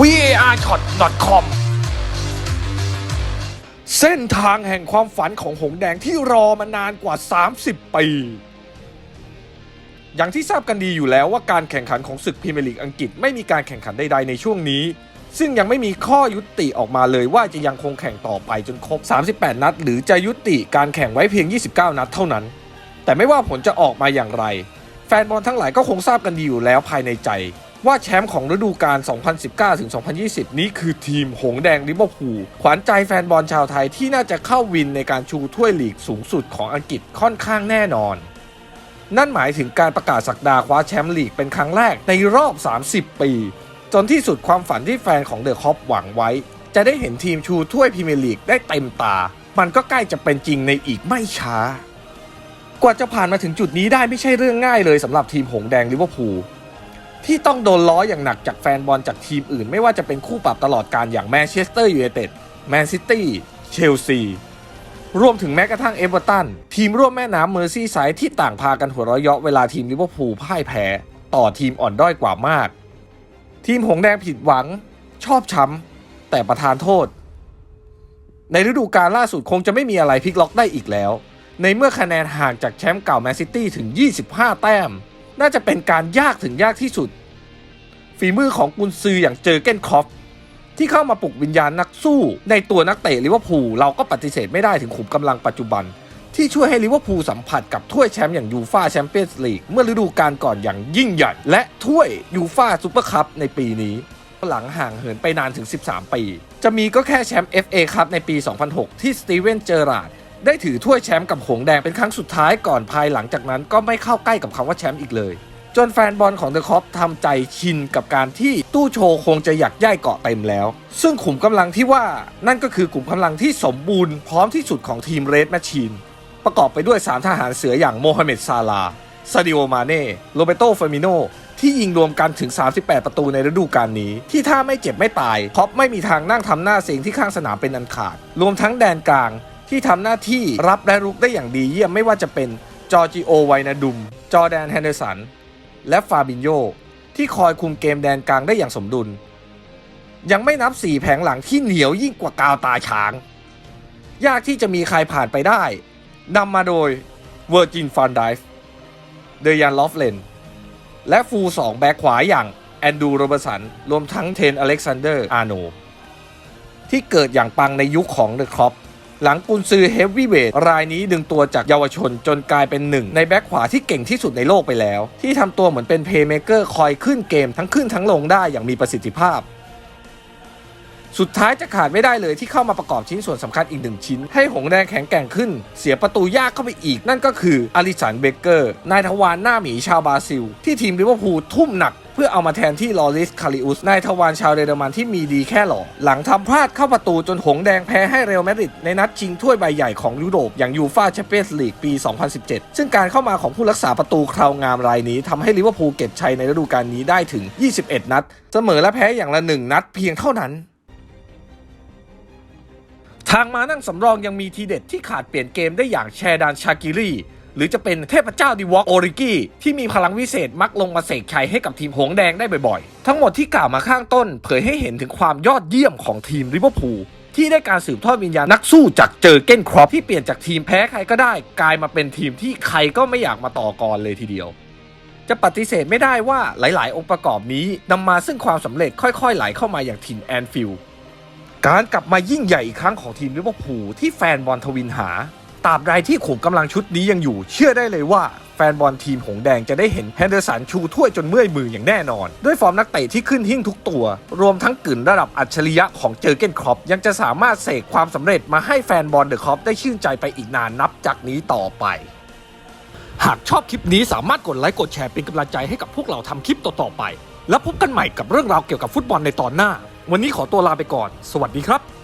varshot.com เส้นทางแห่งความฝันของหงแดงที่รอมานานกว่า 30 ปี อย่างที่ทราบกันดีอยู่แล้วว่าการแข่งขันของศึกพรีเมียร์ลีกอังกฤษไม่มีการแข่งขันใดๆในช่วงนี้ ซึ่งยังไม่มีข้อยุติออกมาเลยว่าจะยังคงแข่งต่อไปจนครบ 38 นัด หรือจะยุติการแข่งไว้เพียง 29 นัดเท่านั้น แต่ไม่ว่าผลจะออกมาอย่างไร แฟนบอลทั้งหลายก็คงทราบกันดีอยู่แล้วภายในใจ ว่าแชมป์ของฤดูกาล 2019-2020 นี้คือทีมหงแดงลิเวอร์พูลขวัญใจแฟนบอลชาวไทยที่น่าจะเข้าวินในการชูถ้วยลีกสูงสุดของอังกฤษค่อนข้างแน่นอน นั่นหมายถึงการประกาศสักดาคว้าแชมป์ลีกเป็นครั้งแรกในรอบ 30 ปี จนที่สุดความฝันที่แฟนของเดอะคอปหวังไว้ จะได้เห็นทีมชูถ้วยพรีเมียร์ลีกได้เต็มตา มันก็ใกล้จะเป็นจริงในอีกไม่ช้า กว่าจะผ่านมาถึงจุดนี้ได้ไม่ใช่เรื่องง่ายเลยสำหรับทีมหงแดงลิเวอร์พูล ที่ต้องโดนล้ออย่างหนักจากแฟนบอลจากทีมอื่น ไม่ว่าจะเป็นคู่ปรับตลอดการอย่างแมนเชสเตอร์ยูไนเต็ดแมนซิตี้เชลซีรวมถึงแม้กระทั่งเอเวอร์ตันทีมร่วมแม่น้ำเมอร์ซีไซด์ที่ต่างพากันหัวเราะเยาะเวลาทีมลิเวอร์พูลพ่ายแพ้ ต่อทีมอ่อนด้อยกว่ามาก ทีมหงแดงผิดหวัง ชอบช้ำแต่ประธานโทษ ในฤดูกาลล่าสุดคงจะไม่มีอะไรพลิกล็อกได้อีกแล้ว ในเมื่อคะแนนห่างจากแชมป์เก่าแมนซิตี้ถึง 25 แต้ม น่าจะเป็นการยากถึงยากที่สุด ฝีมือของกุนซืออย่างเจอเกนคอฟที่เข้ามาปลุกวิญญาณนักสู้ในตัวนักเตะลิเวอร์พูลเราก็ปฏิเสธไม่ได้ถึงขุมกำลังปัจจุบัน ที่ช่วยให้ลิเวอร์พูลสัมผัสกับถ้วยแชมป์อย่างยูฟาแชมเปี้ยนส์ลีกเมื่อฤดูกาลก่อนอย่างยิ่งใหญ่ และถ้วยยูฟาซูเปอร์คัพในปีนี้ หลังห่างเหินไปนานถึง 13 ปี จะมีก็แค่แชมป์ FA ครับในปี 2006 ที่สตีเวนเจอราร์ด ได้ถือถ้วยแชมป์กับหงแดงเป็นครั้งสุดท้ายก่อนภายหลังจากนั้นก็ไม่เข้าใกล้กับคำว่าแชมป์อีกเลย จนแฟนบอลของเดอะคอปทำใจชินกับการที่ตู้โชว์คงจะอยากย่ายเกาะเต็มแล้ว ซึ่งขุมกำลังที่ว่านั่นก็คือกลุ่มกำลังที่สมบูรณ์พร้อมที่สุดของทีมเรดแมชชีนประกอบไปด้วย 3 ทหารเสืออย่างโมฮัมเหม็ดซาลาซาดิโอมาเน่โรเบโตเฟมิโนที่ยิงรวมกันถึง 38 ประตูในฤดูกาลนี้ ที่ถ้าไม่เจ็บไม่ตายคอปไม่มีทางนั่งทำหน้าเสียงที่ข้างสนามเป็นอันขาด รวมทั้งแดนกลาง ที่ทำหน้าที่รับและรุกได้อย่างดีเยี่ยมไม่ว่าจะเป็นจอร์จิโอไวนาดุม จอร์แดนแฮนเดอร์สัน และฟาบินโยที่คอยคุมเกมแดนกลางได้อย่างสมดุล ยังไม่นับสี่แผงหลังที่เหนียวยิ่งกว่ากาวตาช้าง ยากที่จะมีใครผ่านไปได้นำมาโดยเวอร์จินฟันไดฟ์เดยันลอฟเลนและฟูลสองแบ็คขวาอย่างแอนดูโรเบร์สัน รวมทั้งเทนอเล็กซานเดอร์อาโนที่เกิดอย่างปังในยุคของเดอะครอป หลังกุนซือเฮฟวีเวทรายนี้ดึงตัวจากเยาวชนจนกลายเป็นหนึ่งในแบ็คขวาที่เก่งที่สุดในโลกไปแล้ว ที่ทำตัวเหมือนเป็นเพย์เมเกอร์คอยขึ้นเกมทั้งขึ้นทั้งลงได้อย่างมีประสิทธิภาพสุดท้ายจะขาดไม่ได้เลยที่เข้ามาประกอบชิ้นส่วนสำคัญอีกหนึ่งชิ้น ให้หงแดงแข็งแกร่งขึ้น เสียประตูยากเข้าไปอีก นั่นก็คืออลิสันเบเกอร์ นายทวารหน้าหมีชาวบราซิล ที่ทีมลิเวอร์พูลทุ่มหนัก เพื่อเอามาแทนที่ลอริสคาริอุสนายทวารชาวเยอรมันที่มีดีแค่หล่อหลังทำพลาดเข้าประตูจนหงแดงแพ้ให้เรอัลมาดริดในนัดชิงถ้วยใบใหญ่ของยุโรปอย่างยูฟาแชมเปี้ยนส์ลีกปี 2017 ซึ่งการเข้ามาของผู้รักษาประตูคราวงามรายนี้ทำให้ลิเวอร์พูลเก็บชัยในฤดูกาลนี้ได้ถึง 21 นัด เสมอและแพ้อย่างละหนึ่งนัดเพียงเท่านั้นทางมานั่งสำรองยังมีทีเด็ดที่ขาดเปลี่ยนเกมได้อย่างแชร์ดานชากิรี หรือจะเป็นเทพเจ้าดีวอล์กโอริกี้ที่มีพลังวิเศษมักลงมาเสกชัยให้กับทีมหงแดงได้บ่อยๆ ทั้งหมดที่กล่าวมาข้างต้น เผยให้เห็นถึงความยอดเยี่ยมของทีมลิเวอร์พูลที่ได้การสืบทอดวิญญาณนักสู้จากเจอเก้นครอปที่เปลี่ยนจากทีมแพ้ใครก็ได้ กลายมาเป็นทีมที่ใครก็ไม่อยากมาต่อกรเลยทีเดียว จะปฏิเสธไม่ได้ว่าหลาย ๆ องค์ประกอบนี้นำมาซึ่งความสำเร็จค่อย ๆ ไหลเข้ามาอย่างถิ่นแอนฟิลด์การกลับมายิ่งใหญ่อีกครั้งของทีมลิเวอร์พูลที่แฟนบอลทวินหา ตราบใดที่ขุมกำลังชุดนี้ยังอยู่ เชื่อได้เลยว่าแฟนบอลทีมหงแดงจะได้เห็นแฮนเดอร์สันชูถ้วยจนเมื่อยมืออย่างแน่นอน ด้วยฟอร์มนักเตะที่ขึ้นหิ้งทุกตัว รวมทั้งกึ่นระดับอัจฉริยะของเจอเกนครอปยังจะสามารถเสกความสำเร็จมาให้แฟนบอลเดอะครอปได้ชื่นใจไปอีกนานนับจากนี้ต่อไป หากชอบคลิปนี้สามารถกดไลค์กดแชร์เป็นกำลังใจให้กับพวกเราทำคลิปต่อๆไป แล้วพบกันใหม่กับเรื่องราวเกี่ยวกับฟุตบอลในตอนหน้า วันนี้ขอตัวลาไปก่อน สวัสดีครับ